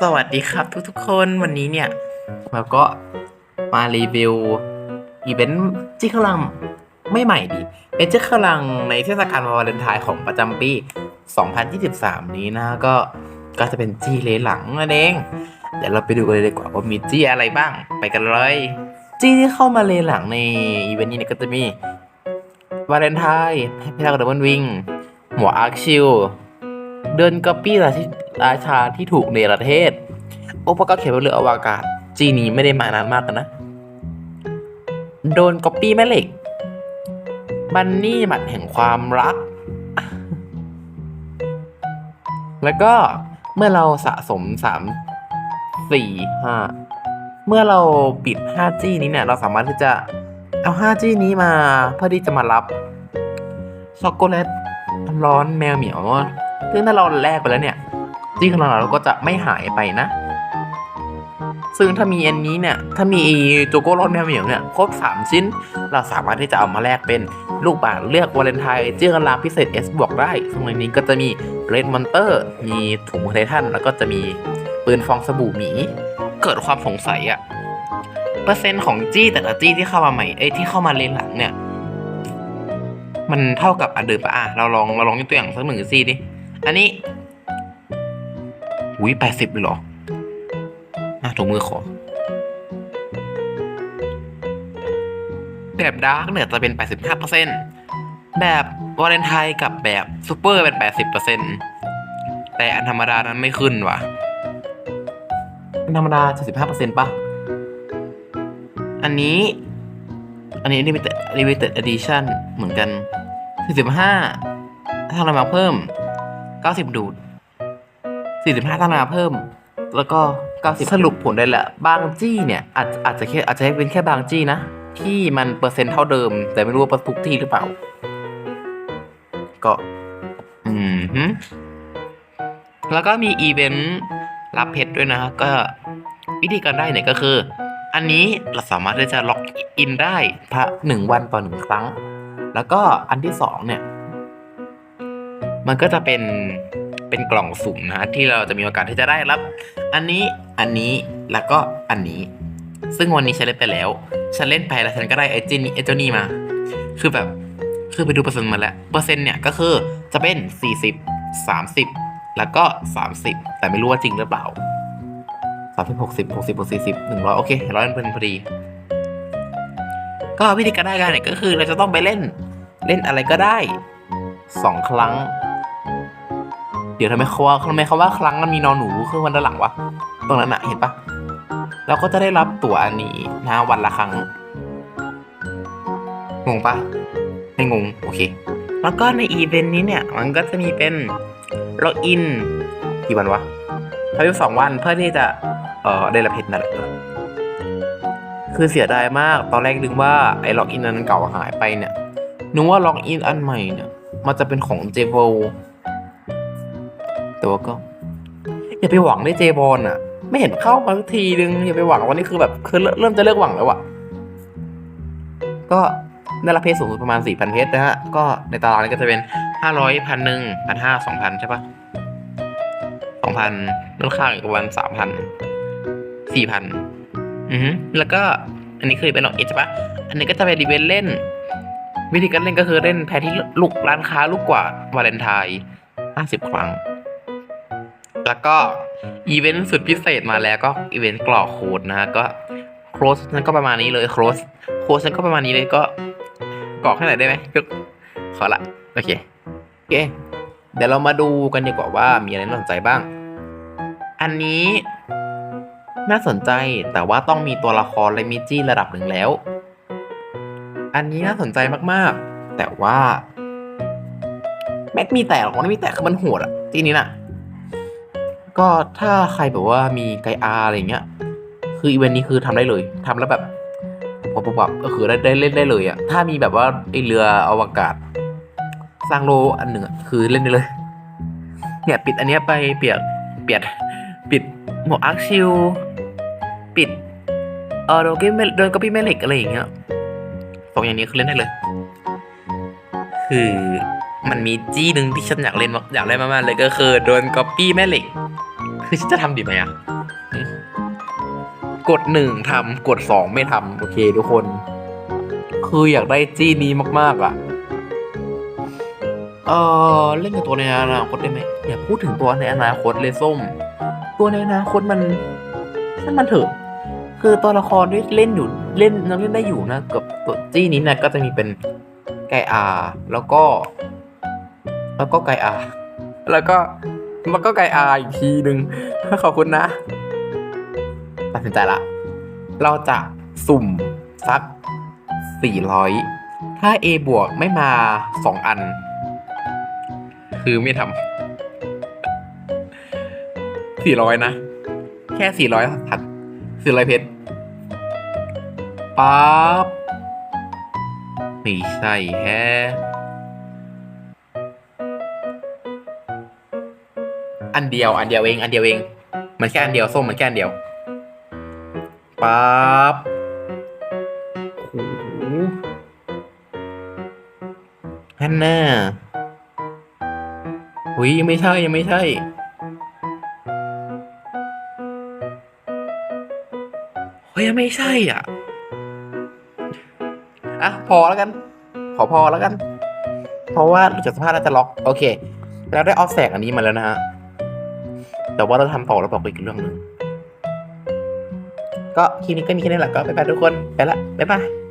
สวัสดีครับทุกๆคนวันนี้เนี่ยเราก็มารีวิวอีเวนต์จี้ขลังไม่ใหม่ดิเป็นจี้ขลังในเทศกาลวาเลนไทน์ของประจำปี 2023 นี้นะก็ก็จะเป็นจี้เลหลังนั่นเอง เดี๋ยวเราไปดูกันเลยดีกว่าว่ามีจี้อะไรบ้าง ไปกันเลยจี้ที่เข้ามาเลหลังในอีเวนต์นี้เนี่ยก็จะมีวาเลนไทน์ให้พิทักษ์ดับเบิลวิงหมวอาร์คชิล เดินก๊อปปี้ราชราชาที่ถูกเนประเทศ โอปก็เขียนบนเรืออวกาศ จีนี้ไม่ได้มานานมากนนะ โดนก๊อปปี้แม่เหล็ก บันนี่หมัดแห่งความรัก แล้วก็เมื่อเราสะสมสามสี่ห้าเมื่อเราปิด 5G นี้เนี่ย เราสามารถที่จะเอา 5G นี้มาเพื่อที่จะมารับช็อกโกแลตร้อนแมวเหมียว ซึ่งถ้าเราแลกไปแล้วเนี่ยจี้ของเราเราก็จะไม่หายไปนะ ซึ่งถ้ามีอันนี้เนี่ย ถ้ามีโจโก้รอดแมวเหมียวเนี่ยครบ 3 ชิ้น เราสามารถที่จะเอามาแลกเป็นลูกบาศก์เลือกวาเลนไทน์เจี้ยงลาพิเศษ S บวกได้ซึ่งในนี้ก็จะมีเรดมอนเตอร์ มีถุงไททัน แล้วก็จะมีปืนฟองสบู่หมี เกิดความสงสัยอะเปอร์เซ็นต์ของจี้แต่ละจี้ที่เข้ามาใหม่เอ้ยที่เข้ามาเลนหลังเนี่ย มันเท่ากับอันเดิมปะอะเราลองเราลองยกตัวอย่างสักหนึ่งซี่ดิ อันนี้อุ้ยแปดสิบเลยเหรออะถุงมือขอ แบบดาร์กเนี่ยจะเป็น85%แบบวาเลนไทน์กับแบบซูเปอร์เป็น80%แต่อันธรรมดานั้นไม่ขึ้นว่ะ อันธรรมดา75%ป่ะ อันนี้ อันนี้ limited limited edition เหมือนกัน45ถ้าเรามาเพิ่ม 90 ดูด 45ถ้ามาเพิ่ม แล้วก็ 90 สรุปผลได้แหละบางจี้เนี่ยอาจอาจจะแค่อาจจะให้เป็นแค่บางจี้นะ ที่มันเปอร์เซ็นต์เท่าเดิม แต่ไม่รู้ว่าทุกที่หรือเปล่า ก็ อืมฮึแล้วก็มีอีเวนต์รับเพชรด้วยนะ ก็วิธีการได้เนี่ยก็คือ อันนี้เราสามารถที่จะล็อกอินได้พระหนึ่งวันต่อหนึ่งครั้ง แล้วก็อันที่สองเนี่ย มันก็จะเป็นเป็นกล่องสุ่มนะที่เราจะมีโอกาสที่จะได้รับ อันนี้อันนี้แล้วก็อันนี้ ซึ่งวันนี้ฉันเล่นไปแล้ว ฉันเล่นไปแล้วฉันก็ได้ไอ้จินี่ไอ้เจ้านี่มา คือแบบคือไปดูเปอร์เซ็นต์มาแล้วเปอร์เซ็นต์เนี่ยก็คือจะเป็น 40 30 แล้วก็ 30 แต่ไม่รู้ว่าจริงหรือเปล่า30 60 60 40 100 โอเคร้อยเป็นพอดี ก็วิธีการได้กันเนี่ยก็คือเราจะต้องไปเล่นเล่นอะไรก็ได้สองครั้ง ดี๋ยวทำไมเขาว่าทำไมเขาว่าครั้งมันมีนอนหนูขึ้นวันด้านหลังวะตรงนั้นอะเห็นปะเราก็จะได้รับตั๋วอันนี้นะวันละครั้งงงปะไม่งงโอเค แล้วก็ในอีเวนต์นี้เนี่ยมันก็จะมีเป็นล็อกอินกี่วันวะพายุสองวันเพื่อที่จะเอ่อได้รับเพชรนั่นแหละคือเสียดายมากตอนแรกนึกว่าไอ้ล็อกอินนั้นเก่าหายไปเนี่ยนึกว่าล็อกอินอันใหม่เนี่ยมันจะเป็นของเจโวแต่ว่าก็ อย่าไปหวังได้เจบอลอะ ไม่เห็นเข้ามาสักทีนึงอย่าไปหวังวันนี้คือแบบคือเริ่มจะเลิกหวังแล้วอะ ก็ได้รับเพชรสูงสุดประมาณสี่พันเพชรนะฮะ ก็ในตารางนี้ก็จะเป็นห้าร้อยพันหนึ่งพันห้าสองพันใช่ปะสองพันลดค่าอีกประมาณสามพันสี่พันอือแล้วก็อันนี้คือเป็นหลอกเอใช่ปะอันนี้ก็จะเป็นรีเวนเล่น วิธีการเล่นก็คือเล่นแพ้ที่ลูกร้านค้าลูกกว่าวาเลนไทน์ห้าสิบครั้ง แล้วก็อีเวนต์สุดพิเศษมาแล้วก็อีเวนต์กรอกโค้ดนะฮะก็โค้ดนั้นก็ประมาณนี้เลยโค้ดโค้ดนั้นก็ประมาณนี้เลยก็กรอกให้หน่อยได้ไหมขอละโอเคโอเค เดี๋ยวเรามาดูกันดีกว่าว่ามีอะไรน่าสนใจบ้าง อันนี้น่าสนใจแต่ว่าต้องมีตัวละครและมิจี้ระดับหนึ่งแล้ว อันนี้น่าสนใจมากๆ แต่ว่าแม็กมีแต่หรอไม่มีแต่คือมันโหดอะที่นี้น่ะ ก็ถ้าใครแบบว่ามีไกอาอะไรเงี้ย คืออีเวนต์นี้คือทำได้เลยทำแล้วแบบปบปับก็คือได้ได้เล่นได้เลยอะถ้ามีแบบว่าไอเรืออวกาศ สร้างโลอันหนึ่งคือเล่นได้เลย เนี่ยปิดอันเนี้ยไปเปียกเปียดปิดหมวกอาร์คชิลปิดเออโดนก็ไม่โดนก็พี่แม่เหล็กอะไรอย่างเงี้ยสองอย่างนี้คือเล่นได้เลย คือมันมีจี้หนึ่งที่ฉันอยากเล่นอยากเล่นมากๆเลยก็คือโดนก๊อปปี้แม่เหล็ก คือฉันจะทำดีไหมอะกดหนึ่งทำกดสองไม่ทำโอเคทุกคน คืออยากได้จี้นี้มากๆอะเออเล่นกับตัวในอนาคตได้ไหมอย่าพูดถึงตัวในอนาคตเลยส้ม ตัวในอนาคตมันช่างมันเถอะ คือตัวละครที่เล่นอยู่เล่นยังเล่นได้อยู่นะกับตัวจี้นี้นะก็จะมีเป็นไกอาแล้วก็ แล้วก็ไกอาแล้วก็ แล้วก็ไกลอาอีกทีหนึ่งขอบคุณนะ ตัดสินใจละ เราจะสุ่มสักสี่ร้อยถ้า A บวกไม่มาสองอัน คือไม่ทำสี่ร้อยนะ แค่สี่ร้อยพันสี่ร้อยเพชรปั๊บไม่ใช่แฮะ อันเดียว อันเดียวเอง อันเดียวเอง มันแค่อันเดียวส้มมันแค่อันเดียวปั๊บโอ้โหฮันน่าอุ้ยยังไม่ใช่ยังไม่ใช่ เฮ้ยยังไม่ใช่อะ อะ พอแล้วกัน ขอพอแล้วกัน เพราะว่าจักสภาพน่าจะล็อก โอเคเราได้ออฟแสกอันนี้มาแล้วนะฮะ แต่ว่าเราทำต่อเราบอกอีกเรื่องหนึ่งก็คลิปนี้ก็มีแค่นี้แหละก็ไปไปทุกคนไปละบ๊ายบาย